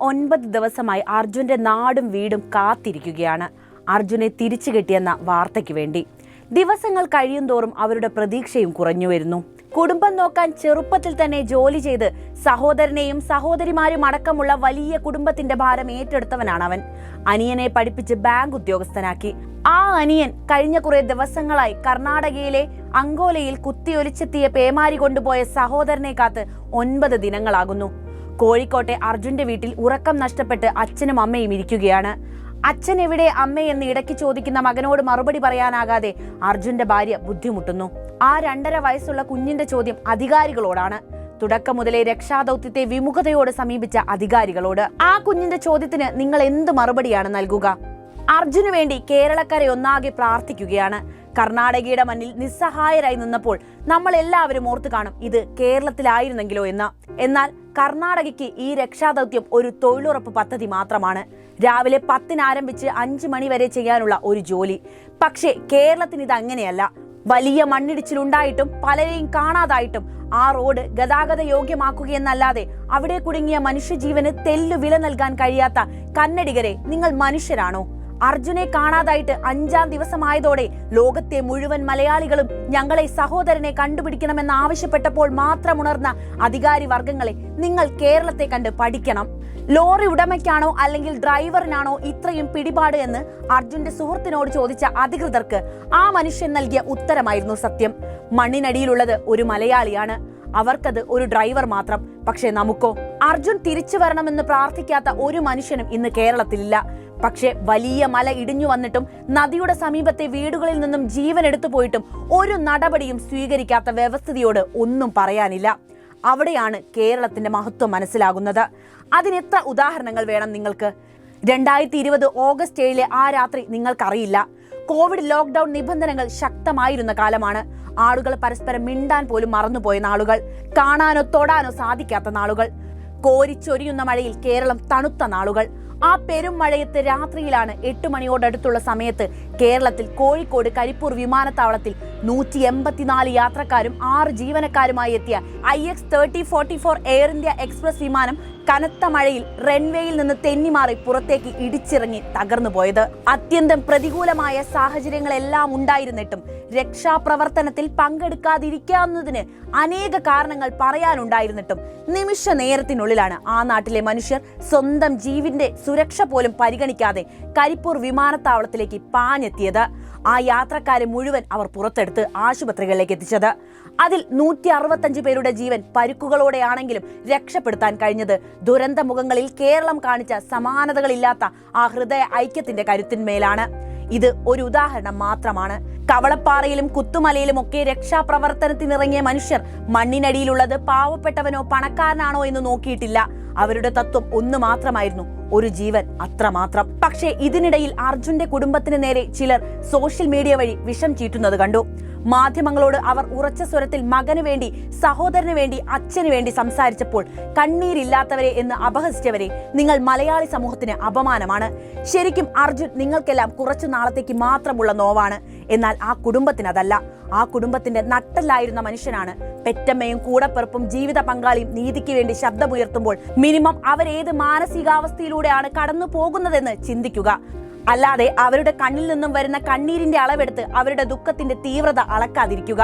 ഒൻപത് ദിവസമായി അർജുന്റെ നാടും വീടും കാത്തിരിക്കുകയാണ്. അർജുനെ തിരിച്ചു കിട്ടിയെന്ന വാർത്തയ്ക്ക് വേണ്ടി. ദിവസങ്ങൾ കഴിയുന്തോറും അവരുടെ പ്രതീക്ഷയും കുറഞ്ഞു വരുന്നു. കുടുംബം നോക്കാൻ ചെറുപ്പത്തിൽ തന്നെ ജോലി ചെയ്ത് സഹോദരനെയും സഹോദരിമാരും അടക്കമുള്ള വലിയ കുടുംബത്തിന്റെ ഭാരം ഏറ്റെടുത്തവനാണ് അവൻ. അനിയനെ പഠിപ്പിച്ച് ബാങ്ക് ഉദ്യോഗസ്ഥനാക്കി. ആ അനിയൻ കഴിഞ്ഞ കുറെ ദിവസങ്ങളായി കർണാടകയിലെ അങ്കോലയിൽ കുത്തിയൊലിച്ചെത്തിയ പേമാരി കൊണ്ടുപോയ സഹോദരനെ കാത്ത് ഒൻപത് ദിനങ്ങളാകുന്നു. കോഴിക്കോട്ടെ അർജുന്റെ വീട്ടിൽ ഉറക്കം നഷ്ടപ്പെട്ട് അച്ഛനും അമ്മയും ഇരിക്കുകയാണ്. അച്ഛൻ എവിടെ അമ്മയെന്ന് ഇടയ്ക്ക് ചോദിക്കുന്ന മകനോട് മറുപടി പറയാനാകാതെ അർജുന്റെ ഭാര്യ ബുദ്ധിമുട്ടുന്നു. ആ രണ്ടര വയസ്സുള്ള കുഞ്ഞിന്റെ ചോദ്യം അധികാരികളോടാണ്. തുടക്കം മുതലേ രക്ഷാദൗത്യത്തെ വിമുഖതയോട് സമീപിച്ച അധികാരികളോട്. ആ കുഞ്ഞിന്റെ ചോദ്യത്തിന് നിങ്ങൾ എന്ത് മറുപടിയാണ് നൽകുക? അർജുന് വേണ്ടി കേരളക്കരെ ഒന്നാകെ പ്രാർത്ഥിക്കുകയാണ്. കർണാടകയുടെ മണ്ണിൽ നിസ്സഹായരായി നിന്നപ്പോൾ നമ്മൾ എല്ലാവരും ഓർത്തു കാണും ഇത് കേരളത്തിലായിരുന്നെങ്കിലോ എന്ന്. എന്നാൽ കർണാടകയ്ക്ക് ഈ രക്ഷാദൗത്യം ഒരു തൊഴിലുറപ്പ് പദ്ധതി മാത്രമാണ്. രാവിലെ പത്തിന് ആരംഭിച്ച് അഞ്ച് മണി വരെ ചെയ്യാനുള്ള ഒരു ജോലി. പക്ഷേ കേരളത്തിന് ഇത് അങ്ങനെയല്ല. വലിയ മണ്ണിടിച്ചിലുണ്ടായിട്ടും പലരെയും കാണാതായിട്ടും ആ റോഡ് ഗതാഗത യോഗ്യമാക്കുകയെന്നല്ലാതെ അവിടെ കുടുങ്ങിയ മനുഷ്യജീവന് തെല്ലു വില നൽകാൻ കഴിയാത്ത കന്നഡികരെ നിങ്ങൾ മനുഷ്യരാണോ? അർജുനെ കാണാതായിട്ട് അഞ്ചാം ദിവസമായതോടെ ലോകത്തെ മുഴുവൻ മലയാളികളും ഞങ്ങളെ സഹോദരനെ കണ്ടുപിടിക്കണമെന്ന് ആവശ്യപ്പെട്ടപ്പോൾ മാത്രം ഉണർന്ന അധികാരി വർഗങ്ങളെ നിങ്ങൾ കേരളത്തെ കണ്ട് പഠിക്കണം. ലോറി ഉടമയ്ക്കാണോ അല്ലെങ്കിൽ ഡ്രൈവറിനാണോ ഇത്രയും പിടിപാട് എന്ന് അർജുന്റെ സുഹൃത്തിനോട് ചോദിച്ച അധികൃതർക്ക് ആ മനുഷ്യൻ നൽകിയ ഉത്തരമായിരുന്നു സത്യം. മണ്ണിനടിയിലുള്ളത് ഒരു മലയാളിയാണ്. അവർക്കത് ഒരു ഡ്രൈവർ മാത്രം. പക്ഷേ നമുക്കോ? അർജുൻ തിരിച്ചു വരണമെന്ന് പ്രാർത്ഥിക്കാത്ത ഒരു മനുഷ്യനും ഇന്ന് കേരളത്തിലില്ല. പക്ഷേ വലിയ മല ഇടിഞ്ഞു വന്നിട്ടും നദിയുടെ സമീപത്തെ വീടുകളിൽ നിന്നും ജീവൻ എടുത്തു പോയിട്ടും ഒരു നടപടിയും സ്വീകരിക്കാത്ത വ്യവസ്ഥിതിയോട് ഒന്നും പറയാനില്ല. അവിടെയാണ് കേരളത്തിന്റെ മഹത്വം മനസ്സിലാകുന്നത്. അതിനെത്ര ഉദാഹരണങ്ങൾ വേണം നിങ്ങൾക്ക്? രണ്ടായിരത്തി ഇരുപത് ഓഗസ്റ്റ് ഏഴിലെ ആ രാത്രി നിങ്ങൾക്കറിയില്ല. കോവിഡ് ലോക്ക്ഡൌൺ നിബന്ധനകൾ ശക്തമായിരുന്ന കാലമാണ്. ആളുകൾ പരസ്പരം മിണ്ടാൻ പോലും മറന്നുപോയ നാളുകൾ. കാണാനോ തൊടാനോ സാധിക്കാത്ത നാളുകൾ. കോരിച്ചൊരിയുന്ന മഴയിൽ കേരളം തണുത്ത നാളുകൾ. ആ പെരും മഴയത്ത് രാത്രിയിലാണ് എട്ട് മണിയോടടുത്തുള്ള സമയത്ത് കേരളത്തിൽ കോഴിക്കോട് കരിപ്പൂർ വിമാനത്താവളത്തിൽ നൂറ്റി എൺപത്തിനാല് യാത്രക്കാരും ആറ് ജീവനക്കാരുമായി എത്തിയ I X thirty forty four air India express വിമാനം കനത്ത മഴയിൽ റൺവേയിൽ നിന്ന് തെന്നിമാറി പുറത്തേക്ക് ഇടിച്ചിറങ്ങി തകർന്നു പോയത്. അത്യന്തം പ്രതികൂലമായ സാഹചര്യങ്ങളെല്ലാം ഉണ്ടായിരുന്നിട്ടും രക്ഷാപ്രവർത്തനത്തിൽ പങ്കെടുക്കാതിരിക്കാവുന്നതിന് അനേക കാരണങ്ങൾ പറയാനുണ്ടായിരുന്നിട്ടും നിമിഷ നേരത്തിനുള്ളിലാണ് ആ നാട്ടിലെ മനുഷ്യർ സ്വന്തം ജീവിന്റെ സുരക്ഷ പോലും പരിഗണിക്കാതെ കരിപ്പൂർ വിമാനത്താവളത്തിലേക്ക് പാഞ്ഞെത്തിയത്. ആ യാത്രക്കാരെ മുഴുവൻ അവർ പുറത്തെടുത്ത് ആശുപത്രികളിലേക്ക് എത്തിച്ചത്. അതിൽ നൂറ്റി അറുപത്തഞ്ച് പേരുടെ ജീവൻ പരുക്കുകളോടെയാണെങ്കിലും രക്ഷപ്പെടുത്താൻ കഴിഞ്ഞത് ദുരന്ത മുഖങ്ങളിൽ കേരളം കാണിച്ച സമാനതകളില്ലാത്ത ആ ഹൃദയ ഐക്യത്തിന്റെ കരുത്തിന്മേലാണ്. ഇത് ഒരു ഉദാഹരണം മാത്രമാണ്. കവളപ്പാറയിലും കുത്തുമലയിലും ഒക്കെ രക്ഷാപ്രവർത്തനത്തിനിറങ്ങിയ മനുഷ്യർ മണ്ണിനടിയിലുള്ളത് പാവപ്പെട്ടവനോ പണക്കാരനാണോ എന്ന് നോക്കിയിട്ടില്ല. അവരുടെ തത്വം ഒന്ന് മാത്രമായിരുന്നു. ഒരു ജീവൻ അത്രമാത്രം. പക്ഷേ ഇതിനിടയിൽ അർജുന്റെ കുടുംബത്തിന് നേരെ ചിലർ സോഷ്യൽ മീഡിയ വഴി വിഷം ചീറ്റുന്നത് കണ്ടു. മാധ്യമങ്ങളോട് അവർ ഉറച്ച സ്വരത്തിൽ മകന് വേണ്ടി സഹോദരന് വേണ്ടി അച്ഛന് വേണ്ടി സംസാരിച്ചപ്പോൾ കണ്ണീരില്ലാത്തവരെ എന്ന് അപഹസിച്ചവരെ നിങ്ങൾ മലയാളി സമൂഹത്തിന് അപമാനമാണ്. ശരിക്കും അർജുൻ നിങ്ങൾക്കെല്ലാം കുറച്ചു നാളത്തേക്ക് മാത്രമുള്ള നോവാണ്. എന്നാൽ ആ കുടുംബത്തിന് അതല്ല. ആ കുടുംബത്തിന്റെ നട്ടല്ലായിരുന്ന മനുഷ്യനാണ്. പെറ്റമ്മയും കൂടപ്പിറപ്പും ജീവിത പങ്കാളിയും നീതിക്ക് വേണ്ടി ശബ്ദമുയർത്തുമ്പോൾ മിനിമം അവരേത് മാനസികാവസ്ഥയിലൂടെയാണ് കടന്നു പോകുന്നതെന്ന് ചിന്തിക്കുക. അല്ലാതെ അവരുടെ കണ്ണിൽ നിന്നും വരുന്ന കണ്ണീരിന്റെ അളവെടുത്ത് അവരുടെ ദുഃഖത്തിന്റെ തീവ്രത അളക്കാതിരിക്കുക.